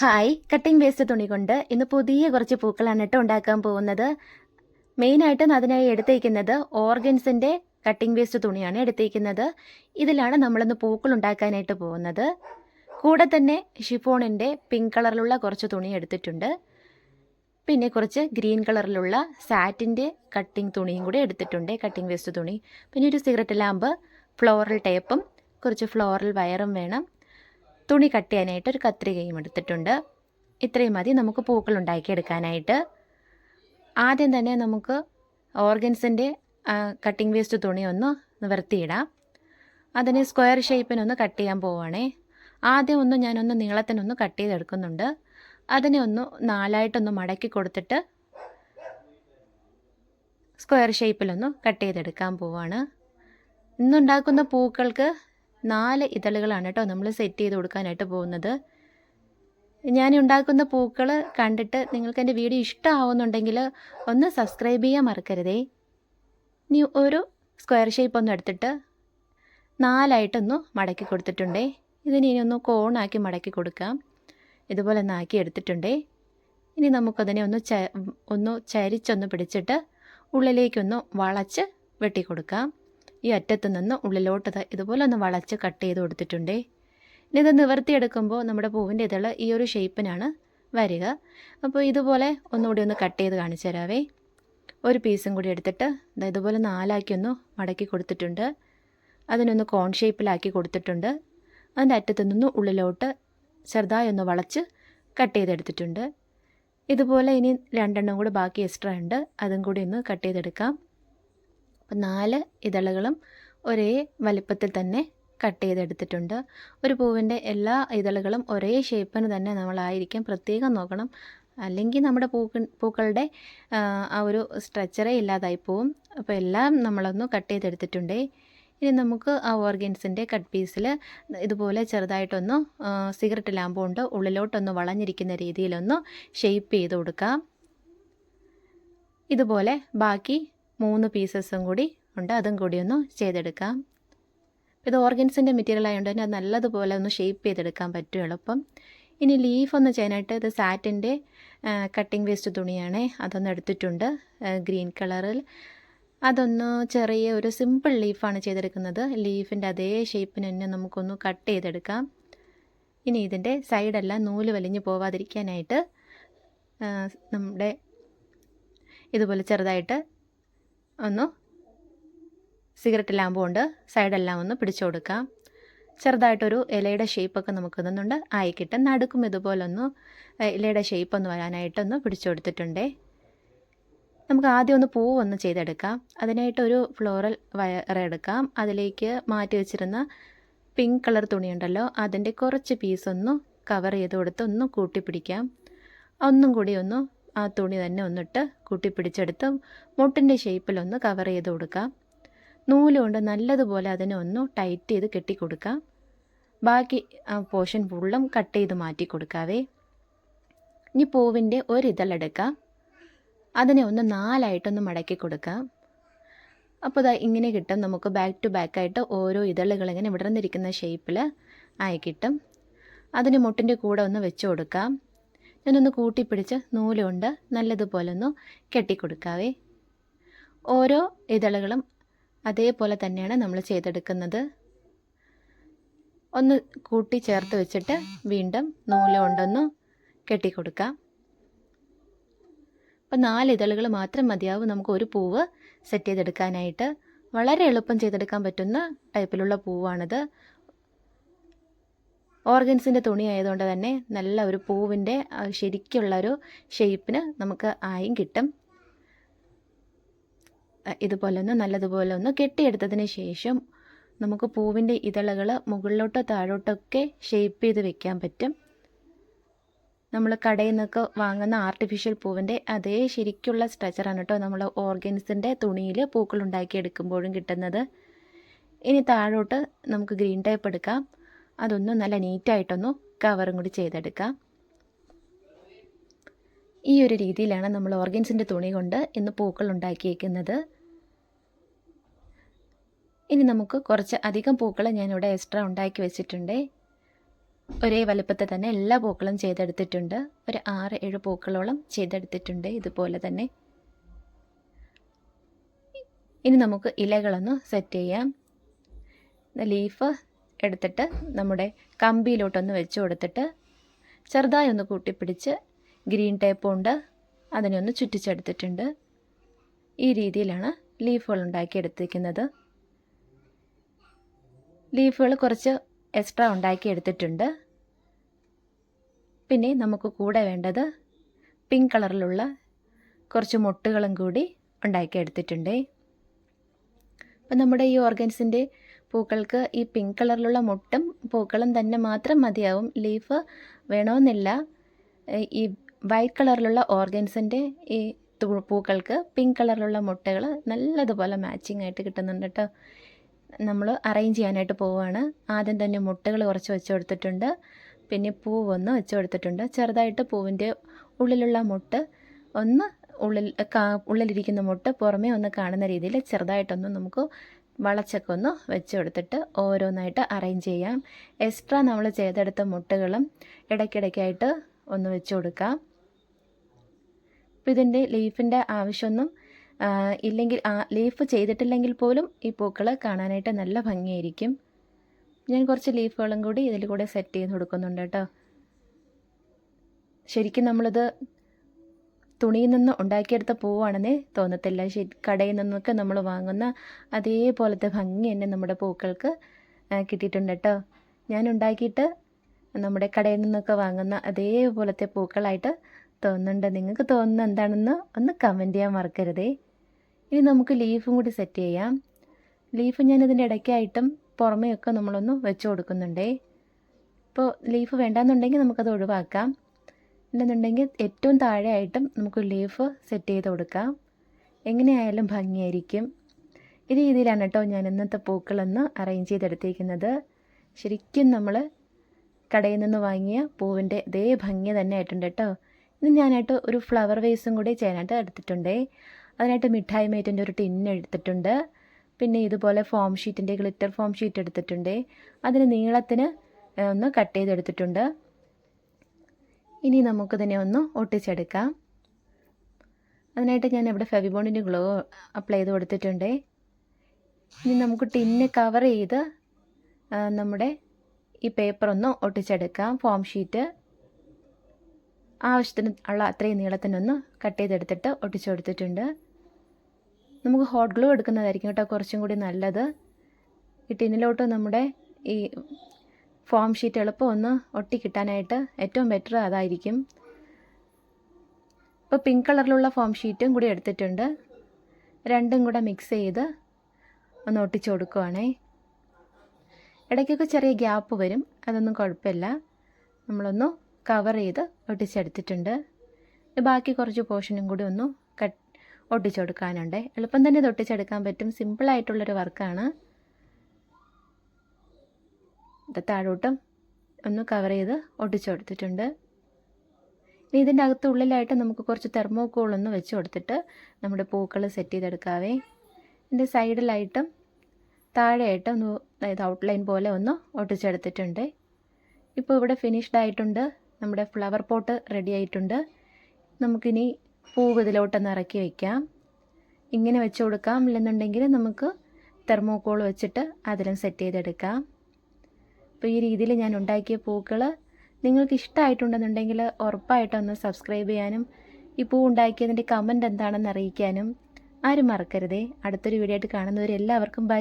Hi cutting waste തുണി കൊണ്ട് ഇന്ന് പുതിയ കുറച്ച് പൂക്കളാണ് കേട്ടോ ഉണ്ടാക്കാൻ പോകുന്നത്. മെയിനായിട്ടും അതിനായി എടുത്തേക്കുന്നത് ഓർഗൻസിന്റെ കട്ടിംഗ് വേസ്റ്റ് തുണിയാണ് എടുത്തേക്കുന്നത്. ഇതിലാണ് നമ്മളിന്ന് പൂക്കൾ ഉണ്ടാക്കാനായിട്ട് പോകുന്നത്. കൂടെ തന്നെ ഷിഫോണിന്റെ പിങ്ക് കളറിലുള്ള കുറച്ച് തുണി എടുത്തിട്ടുണ്ട്. പിന്നെ കുറച്ച് ഗ്രീൻ കളറിലുള്ള സാറ്റിന്റെ കട്ടിംഗ് തുണിയും കൂടി എടുത്തിട്ടുണ്ട് കട്ടിംഗ് വേസ്റ്റ് തുണി. പിന്നെ ഒരു സിഗരറ്റ് ലാമ്പ് ഫ്ലോറൽ ടേപ്പും കുറച്ച് ഫ്ലോറൽ വയറും വേണം. തുണി കട്ട് ചെയ്യാനായിട്ട് ഒരു കത്രികയും എടുത്തിട്ടുണ്ട്. ഇത്രയും മതി. നമുക്ക് പൂക്കൾ ഉണ്ടാക്കിയെടുക്കാനായിട്ട്. ആദ്യം തന്നെ നമുക്ക് ഓർഗൻസിന്റെ കട്ടിംഗ് വേസ്റ്റ് തുണി ഒന്ന് നിവർത്തിയിടാം. അതിന് സ്ക്വയർ ഷേപ്പിനൊന്ന് കട്ട് ചെയ്യാൻ പോവുകയാണേ ആദ്യം ഒന്ന് ഞാനൊന്ന് നീളത്തിനൊന്ന് കട്ട് ചെയ്തെടുക്കുന്നുണ്ട്. അതിനെ ഒന്ന് നാലായിട്ടൊന്ന് മടക്കി കൊടുത്തിട്ട് സ്ക്വയർ ഷേപ്പിലൊന്ന് കട്ട് ചെയ്തെടുക്കാൻ പോവാണ്. ഇന്നുണ്ടാക്കുന്ന പൂക്കൾക്ക് നാല് ഇതളുകളാണ് കേട്ടോ നമ്മൾ സെറ്റ് ചെയ്ത് കൊടുക്കാനായിട്ട് പോകുന്നത്. ഞാൻ ഉണ്ടാക്കുന്ന പൂക്കൾ കണ്ടിട്ട് നിങ്ങൾക്ക് എന്റെ വീഡിയോ ഇഷ്ടമാവുന്നുണ്ടെങ്കിൽ ഒന്ന് സബ്സ്ക്രൈബ് ചെയ്യാൻ മറക്കരുതേ. ഇനി ഒരു സ്ക്വയർ ഷേപ്പ് ഒന്ന് എടുത്തിട്ട് നാലായിട്ടൊന്ന് മടക്കി കൊടുത്തിട്ടുണ്ടേ. ഇതിന് ഇനി ഒന്ന് കോണാക്കി മടക്കി കൊടുക്കാം. ഇതുപോലെ ഒന്ന് ആക്കി എടുത്തിട്ടുണ്ടേ. ഇനി നമുക്കതിനെ ഒന്ന് ച ഒന്ന് ചരിച്ചൊന്ന് പിടിച്ചിട്ട് ഉള്ളിലേക്കൊന്ന് വളച്ച് വെട്ടി കൊടുക്കാം. ഈ അറ്റത്ത് നിന്ന് ഉള്ളിലോട്ട് ഇതുപോലെ ഒന്ന് വളച്ച് കട്ട് ചെയ്ത് കൊടുത്തിട്ടുണ്ടേ. ഇനി ഇത് നിവർത്തിയെടുക്കുമ്പോൾ നമ്മുടെ പൂവിന്റെ ഇതൾ ഈ ഒരു ഷേപ്പിനാണ് വരിക. അപ്പോൾ ഇതുപോലെ ഒന്നുകൂടി ഒന്ന് കട്ട് ചെയ്ത് കാണിച്ചു തരാവേ. ഒരു പീസും കൂടി എടുത്തിട്ട് ഇതുപോലെ നാലാക്കി ഒന്ന് മടക്കി കൊടുത്തിട്ടുണ്ട്. അതിനൊന്ന് കോൺ ഷേപ്പിലാക്കി കൊടുത്തിട്ടുണ്ട്. അതിന്റെ അറ്റത്ത് നിന്ന് ഉള്ളിലോട്ട് ചെറുതായി ഒന്ന് വളച്ച് കട്ട് ചെയ്തെടുത്തിട്ടുണ്ട്. ഇതുപോലെ ഇനി രണ്ടെണ്ണം കൂടി ബാക്കി എക്സ്ട്രാ ഉണ്ട്. അതും കൂടി ഒന്ന് കട്ട് ചെയ്തെടുക്കാം. അപ്പം നാല് ഇതളകളും ഒരേ വലിപ്പത്തിൽ തന്നെ കട്ട് ചെയ്തെടുത്തിട്ടുണ്ട്. ഒരു പൂവിന്റെ എല്ലാ ഇതളകളും ഒരേ ഷേപ്പിന് തന്നെ നമ്മളായിരിക്കും പ്രത്യേകം നോക്കണം. അല്ലെങ്കിൽ നമ്മുടെ പൂക്ക പൂക്കളുടെ ആ ഒരു സ്ട്രക്ചറേ ഇല്ലാതായി പോവും. അപ്പോൾ എല്ലാം നമ്മളൊന്ന് കട്ട് ചെയ്തെടുത്തിട്ടുണ്ട്. ഇനി നമുക്ക് ആ ഓർഗൻസിന്റെ കട്ട് പീസിൽ ഇതുപോലെ ചെറുതായിട്ടൊന്ന് സിഗരറ്റ് ലാമ്പ് കൊണ്ട് ഉള്ളിലോട്ടൊന്ന് വളഞ്ഞിരിക്കുന്ന രീതിയിലൊന്ന് ഷെയ്പ്പ് ചെയ്ത് കൊടുക്കാം. ഇതുപോലെ ബാക്കി മൂന്ന് പീസസും കൂടി ഉണ്ട്. അതും കൂടി ഒന്ന് ചെയ്തെടുക്കാം. ഇത് ഓർഗൻസിന്റെ മെറ്റീരിയൽ ആയതുകൊണ്ട് തന്നെ അത് നല്ലതുപോലെ ഒന്ന് ഷേപ്പ് ചെയ്തെടുക്കാൻ പറ്റും എളുപ്പം. ഇനി ലീഫ് ഒന്ന് ചെയ്യാനായിട്ട് ഇത് സാറ്റിന്റെ കട്ടിംഗ് വേസ്റ്റ് തുണിയാണ്. അതൊന്ന് എടുത്തിട്ടുണ്ട് ഗ്രീൻ കളറിൽ. അതൊന്ന് ചെറിയ ഒരു സിമ്പിൾ ലീഫാണ് ചെയ്തെടുക്കുന്നത്. ലീഫിന്റെ അതേ ഷേപ്പിന് തന്നെ നമുക്കൊന്ന് കട്ട് ചെയ്തെടുക്കാം. ഇനി ഇതിന്റെ സൈഡെല്ലാം നൂൽ വലിഞ്ഞ് പോവാതിരിക്കാനായിട്ട് നമ്മുടെ ഇതുപോലെ ചെറുതായിട്ട് ഒന്ന് സിഗരറ്റ് ലാമ്പ് കൊണ്ട് സൈഡെല്ലാം ഒന്ന് പിടിച്ചു കൊടുക്കാം. ചെറുതായിട്ടൊരു ഇലയുടെ ഷേപ്പൊക്കെ നമുക്ക് നിന്നുണ്ട് ആയിക്കിട്ട് നടുക്കും ഇതുപോലൊന്ന് ഇലയുടെ ഷേപ്പ് ഒന്ന് വരാനായിട്ടൊന്ന് പിടിച്ചു കൊടുത്തിട്ടുണ്ടേ. നമുക്ക് ആദ്യം ഒന്ന് പൂവ് ഒന്ന് ചെയ്തെടുക്കാം. അതിനായിട്ട് ഒരു ഫ്ലോറൽ വയർ എടുക്കാം. അതിലേക്ക് മാറ്റി വെച്ചിരുന്ന പിങ്ക് കളർ തുണിയുണ്ടല്ലോ അതിന്റെ കുറച്ച് പീസ് ഒന്ന് കവർ ചെയ്ത് കൊടുത്ത് ഒന്ന് കൂട്ടി പിടിക്കാം ഒന്നും കൂടി ഒന്ന് ആ തുണി തന്നെ ഒന്നിട്ട് കൂട്ടിപ്പിടിച്ചെടുത്ത് മുട്ടിന്റെ ഷേപ്പിലൊന്ന് കവർ ചെയ്ത് കൊടുക്കാം. നൂലുകൊണ്ട് നല്ലതുപോലെ അതിനെ ഒന്ന് ടൈറ്റ് ചെയ്ത് കെട്ടിക്കൊടുക്കാം. ബാക്കി പോർഷൻ ഫുള്ളും കട്ട് ചെയ്ത് മാറ്റി കൊടുക്കാവേ. ഇനി പൂവിന്റെ ഒരിതളെടുക്കാം അതിനെ ഒന്ന് നാലായിട്ടൊന്ന് മടക്കി കൊടുക്കാം. അപ്പോൾ ഇതാ ഇങ്ങനെ കിട്ടും. നമുക്ക് ബാക്ക് ടു ബാക്ക് ആയിട്ട് ഓരോ ഇതളുകൾ ഇങ്ങനെ വിടർന്നിരിക്കുന്ന ഷേപ്പിൽ ആയി കിട്ടും. അതിന് മുട്ടിന്റെ കൂടെ ഒന്ന് വെച്ച് കൊടുക്കാം. ഞാനൊന്ന് കൂട്ടിപ്പിടിച്ച് നൂലുകൊണ്ട് നല്ലതുപോലെ ഒന്ന് കെട്ടിക്കൊടുക്കാവേ. ഓരോ ഇതളുകളും അതേപോലെ തന്നെയാണ് നമ്മൾ ചെയ്തെടുക്കുന്നത്. ഒന്ന് കൂട്ടി ചേർത്ത് വെച്ചിട്ട് വീണ്ടും നൂൽ കൊണ്ടൊന്ന് കെട്ടിക്കൊടുക്കാം. അപ്പം നാല് ഇതളുകൾ മാത്രം മതിയാവും നമുക്ക് ഒരു പൂവ് സെറ്റ് ചെയ്തെടുക്കാനായിട്ട്. വളരെ എളുപ്പം ചെയ്തെടുക്കാൻ പറ്റുന്ന ടൈപ്പിലുള്ള പൂവാണിത്. ഓർഗൻസിന്റെ തുണി ആയതുകൊണ്ട് തന്നെ നല്ല ഒരു പൂവിന്റെ ശരിക്കുള്ള ഒരു ഷേപ്പിന് നമുക്ക് ആയും കിട്ടും. ഇതുപോലെ ഒന്ന് നല്ലതുപോലെ ഒന്ന് കെട്ടിയെടുത്തതിന് ശേഷം നമുക്ക് പൂവിന്റെ ഇതളകൾ മുകളിലോട്ടോ താഴോട്ടൊക്കെ ഷേപ്പ് ചെയ്ത് വെക്കാൻ പറ്റും. നമ്മൾ കടയിൽ നിന്നൊക്കെ വാങ്ങുന്ന ആർട്ടിഫിഷ്യൽ പൂവിന്റെ അതേ ശരിക്കുള്ള സ്ട്രക്ചറാണ് കേട്ടോ നമ്മൾ ഓർഗൻസിന്റെ തുണിയിൽ പൂക്കൾ ഉണ്ടാക്കിയെടുക്കുമ്പോഴും കിട്ടുന്നത്. ഇനി താഴോട്ട് നമുക്ക് ഗ്രീൻ ടൈപ്പ് എടുക്കാം. അതൊന്ന് നല്ല നീറ്റായിട്ടൊന്ന് കവറും കൂടി ചെയ്തെടുക്കാം. ഈ ഒരു രീതിയിലാണ് നമ്മൾ ഓർഗൻസിന്റെ തുണി കൊണ്ട് ഇന്ന് പൂക്കൾ ഉണ്ടാക്കിയേക്കുന്നത്. ഇനി നമുക്ക് കുറച്ച് അധികം പൂക്കൾ ഞാനിവിടെ എക്സ്ട്രാ ഉണ്ടാക്കി വെച്ചിട്ടുണ്ട്. ഒരേ വലുപ്പത്തിൽ തന്നെ എല്ലാ പൂക്കളും ചെയ്തെടുത്തിട്ടുണ്ട്. ഒരു ആറ് ഏഴ് പൂക്കളോളം ചെയ്തെടുത്തിട്ടുണ്ട് ഇതുപോലെ തന്നെ. ഇനി നമുക്ക് ഇലകളൊന്ന് സെറ്റ് ചെയ്യാം. ലീഫ് എടുത്തിട്ട് നമ്മുടെ കമ്പിയിലോട്ടൊന്ന് വെച്ച് കൊടുത്തിട്ട് ചെറുതായി ഒന്ന് കൂട്ടിപ്പിടിച്ച് ഗ്രീൻ ടേപ്പ് കൊണ്ട് അതിനെ ഒന്ന് ചുറ്റിച്ചെടുത്തിട്ടുണ്ട്. ഈ രീതിയിലാണ് ലീഫുകൾ ഉണ്ടാക്കിയെടുത്തിരിക്കുന്നത് ലീഫുകൾ കുറച്ച് എക്സ്ട്രാ ഉണ്ടാക്കി എടുത്തിട്ടുണ്ട്. പിന്നെ നമുക്ക് കൂടെ വേണ്ടത് പിങ്ക് കളറിലുള്ള കുറച്ച് മുട്ടുകളും കൂടി ഉണ്ടാക്കിയെടുത്തിട്ടുണ്ട് അപ്പം നമ്മുടെ ഈ ഓർഗൻസിന്റെ പൂക്കൾക്ക് ഈ പിങ്ക് കളറിലുള്ള മുട്ടും പൂക്കളും തന്നെ മാത്രം മതിയാവും. ലീഫ് വേണമെന്നില്ല ഈ വൈറ്റ് കളറിലുള്ള ഓർഗൻസിന്റെ ഈ പൂക്കൾക്ക് പിങ്ക് കളറിലുള്ള മുട്ടകൾ നല്ലതുപോലെ മാച്ചിങ് ആയിട്ട് കിട്ടുന്നുണ്ട് കേട്ടോ നമ്മൾ അറേഞ്ച് ചെയ്യാനായിട്ട് പോവുകയാണ് ആദ്യം തന്നെ മുട്ടകൾ കുറച്ച് വെച്ച് കൊടുത്തിട്ടുണ്ട്. പിന്നെ പൂവൊന്ന് വെച്ച് കൊടുത്തിട്ടുണ്ട്. ചെറുതായിട്ട് പൂവിന്റെ ഉള്ളിലുള്ള മുട്ട് ഒന്ന് ഉള്ളിൽ ഉള്ളിലിരിക്കുന്ന മുട്ട് പുറമേ ഒന്ന് കാണുന്ന രീതിയിൽ ചെറുതായിട്ടൊന്ന് നമുക്ക് വളച്ചൊക്കെ ഒന്ന് വെച്ച് കൊടുത്തിട്ട് ഓരോന്നായിട്ട് അറേഞ്ച് ചെയ്യാം. എക്സ്ട്രാ നമ്മൾ ചെയ്തെടുത്ത മുട്ടകളും ഇടയ്ക്കിടയ്ക്കായിട്ട് ഒന്ന് വെച്ച് കൊടുക്കാം. അപ്പോൾ ഇതിന്റെ ലീഫിന്റെ ആവശ്യമൊന്നും ഇല്ലെങ്കിൽ ലീഫ് ചെയ്തിട്ടില്ലെങ്കിൽ പോലും ഈ പൂക്കൾ കാണാനായിട്ട് നല്ല ഭംഗിയായിരിക്കും. ഞാൻ കുറച്ച് ലീഫുകളും കൂടി ഇതിൽ കൂടെ സെറ്റ് ചെയ്ത് കൊടുക്കുന്നുണ്ട് കേട്ടോ. ശരിക്കും നമ്മളിത് തുണിയിൽ നിന്ന് ഉണ്ടാക്കിയെടുത്ത പൂവാണെന്നേ തോന്നത്തില്ല. കടയിൽ നിന്നൊക്കെ നമ്മൾ വാങ്ങുന്ന അതേപോലത്തെ ഭംഗി തന്നെ നമ്മുടെ പൂക്കൾക്ക് കിട്ടിയിട്ടുണ്ട് കേട്ടോ. ഞാൻ ഉണ്ടാക്കിയിട്ട് നമ്മുടെ കടയിൽ നിന്നൊക്കെ വാങ്ങുന്ന അതേപോലത്തെ പൂക്കളായിട്ട് തോന്നുന്നുണ്ട്. നിങ്ങൾക്ക് തോന്നുന്ന എന്താണെന്ന് ഒന്ന് കമന്റ് ചെയ്യാൻ മറക്കരുതേ. ഇനി നമുക്ക് ലീഫും കൂടി സെറ്റ് ചെയ്യാം. ലീഫ് ഞാൻ ഇതിന്റെ ഇടയ്ക്കായിട്ടും പുറമെയൊക്കെ നമ്മളൊന്ന് വെച്ച് കൊടുക്കുന്നുണ്ടേ. ഇപ്പോൾ ലീഫ് വേണ്ടാന്നുണ്ടെങ്കിൽ നമുക്കത് ഒഴിവാക്കാം. ഇല്ലെന്നുണ്ടെങ്കിൽ ഏറ്റവും താഴെയായിട്ടും നമുക്ക് ലീഫ് സെറ്റ് ചെയ്ത് കൊടുക്കാം. എങ്ങനെയായാലും ഭംഗിയായിരിക്കും. ഈ രീതിയിലാണ് കേട്ടോ ഞാൻ ഇന്നത്തെ പൂക്കളൊന്ന് അറേഞ്ച് ചെയ്തെടുത്തിരിക്കുന്നത്. ശരിക്കും നമ്മൾ കടയിൽ നിന്ന് വാങ്ങിയ പൂവിന്റെ ഇതേ ഭംഗി തന്നെ ആയിട്ടുണ്ട് കേട്ടോ. ഇന്ന് ഞാനായിട്ട് ഒരു ഫ്ലവർ വേസും കൂടി ചെയ്യാനായിട്ട് എടുത്തിട്ടുണ്ടേ. അതിനായിട്ട് മിഠായി മേറ്റിന്റെ ഒരു ടിന്ന് എടുത്തിട്ടുണ്ട്. പിന്നെ ഇതുപോലെ ഫോം ഷീറ്റിന്റെ ഗ്ലിറ്റർ ഫോം ഷീറ്റ് എടുത്തിട്ടുണ്ട്. അതിന് നീളത്തിന് ഒന്ന് കട്ട് ചെയ്തെടുത്തിട്ടുണ്ട്. ഇനി നമുക്കിതിനെ ഒന്ന് ഒട്ടിച്ചെടുക്കാം. അതിനായിട്ട് ഞാൻ ഇവിടെ ഫെവിബോണിന്റെ ഗ്ലോ അപ്ലൈ ചെയ്ത് കൊടുത്തിട്ടുണ്ട്. ഇനി നമുക്ക് ടിന്ന് കവർ ചെയ്ത് നമ്മുടെ ഈ പേപ്പർ ഒന്ന് ഒട്ടിച്ചെടുക്കാം ഫോം ഷീറ്റ് ആവശ്യത്തിന് ഉള്ള അത്രയും നീളത്തിനൊന്ന് കട്ട് ചെയ്തെടുത്തിട്ട് ഒട്ടിച്ചു കൊടുത്തിട്ടുണ്ട്. നമുക്ക് ഹോട്ട് ഗ്ലൂ എടുക്കുന്നതായിരിക്കും കേട്ടോ കുറച്ചും കൂടി നല്ലത്. ഈ ടിന്നിലോട്ട് നമ്മുടെ ഈ ഫോം ഷീറ്റ് എളുപ്പം ഒന്ന് ഒട്ടി കിട്ടാനായിട്ട് ഏറ്റവും ബെറ്റർ അതായിരിക്കും. ഇപ്പോൾ പിങ്ക് കളറിലുള്ള ഫോം ഷീറ്റും കൂടി എടുത്തിട്ടുണ്ട്. രണ്ടും കൂടെ മിക്സ് ചെയ്ത് ഒന്ന് ഒട്ടിച്ചു കൊടുക്കുവാണേ. ഇടയ്ക്കൊക്കെ ചെറിയ ഗ്യാപ്പ് വരും അതൊന്നും കുഴപ്പമില്ല. നമ്മളൊന്ന് കവർ ചെയ്ത് ഒട്ടിച്ചെടുത്തിട്ടുണ്ട്. ബാക്കി കുറച്ച് പോർഷനും കൂടി ഒന്ന് കട്ട് ഒട്ടിച്ചു കൊടുക്കാനുണ്ട്. എളുപ്പം തന്നെ ഇത് ഒട്ടിച്ചെടുക്കാൻ പറ്റും. സിമ്പിളായിട്ടുള്ളൊരു വർക്കാണ് താഴോട്ടും ഒന്ന് കവർ ചെയ്ത് ഒട്ടിച്ചു കൊടുത്തിട്ടുണ്ട്. ഇനി ഇതിന്റെ അകത്ത് ഉള്ളിലായിട്ട് നമുക്ക് കുറച്ച് തെർമോക്കോൾ ഒന്ന് വെച്ച് കൊടുത്തിട്ട് നമ്മുടെ പൂക്കൾ സെറ്റ് ചെയ്തെടുക്കാവേ. ഇതിന്റെ സൈഡിലായിട്ടും താഴെയായിട്ട് ഒന്ന് അതായത് ഔട്ട്ലൈൻ പോലെ ഒന്ന് ഒട്ടിച്ചെടുത്തിട്ടുണ്ട്. ഇപ്പോൾ ഇവിടെ ഫിനിഷ്ഡ് ആയിട്ടുണ്ട്. നമ്മുടെ ഫ്ലവർ പോട്ട് റെഡി ആയിട്ടുണ്ട്. നമുക്കിനി പൂവ് ഇതിലോട്ടൊന്ന് ഇറക്കി വയ്ക്കാം ഇങ്ങനെ വെച്ച് കൊടുക്കാം. ഇല്ലെന്നുണ്ടെങ്കിൽ നമുക്ക് തെർമോക്കോൾ വെച്ചിട്ട് അതിലും സെറ്റ് ചെയ്തെടുക്കാം. അപ്പോൾ ഈ രീതിയിൽ ഞാൻ ഉണ്ടാക്കിയ പൂക്കൾ നിങ്ങൾക്ക് ഇഷ്ടമായിട്ടുണ്ടെന്നുണ്ടെങ്കിൽ ഉറപ്പായിട്ടൊന്ന് സബ്സ്ക്രൈബ് ചെയ്യാനും ഈ പൂ ഉണ്ടാക്കിയതിന്റെ കമന്റ് എന്താണെന്ന് അറിയിക്കാനും ആരും മറക്കരുതേ. അടുത്തൊരു വീഡിയോ ആയിട്ട് കാണുന്നവരെല്ലാവർക്കും ബൈ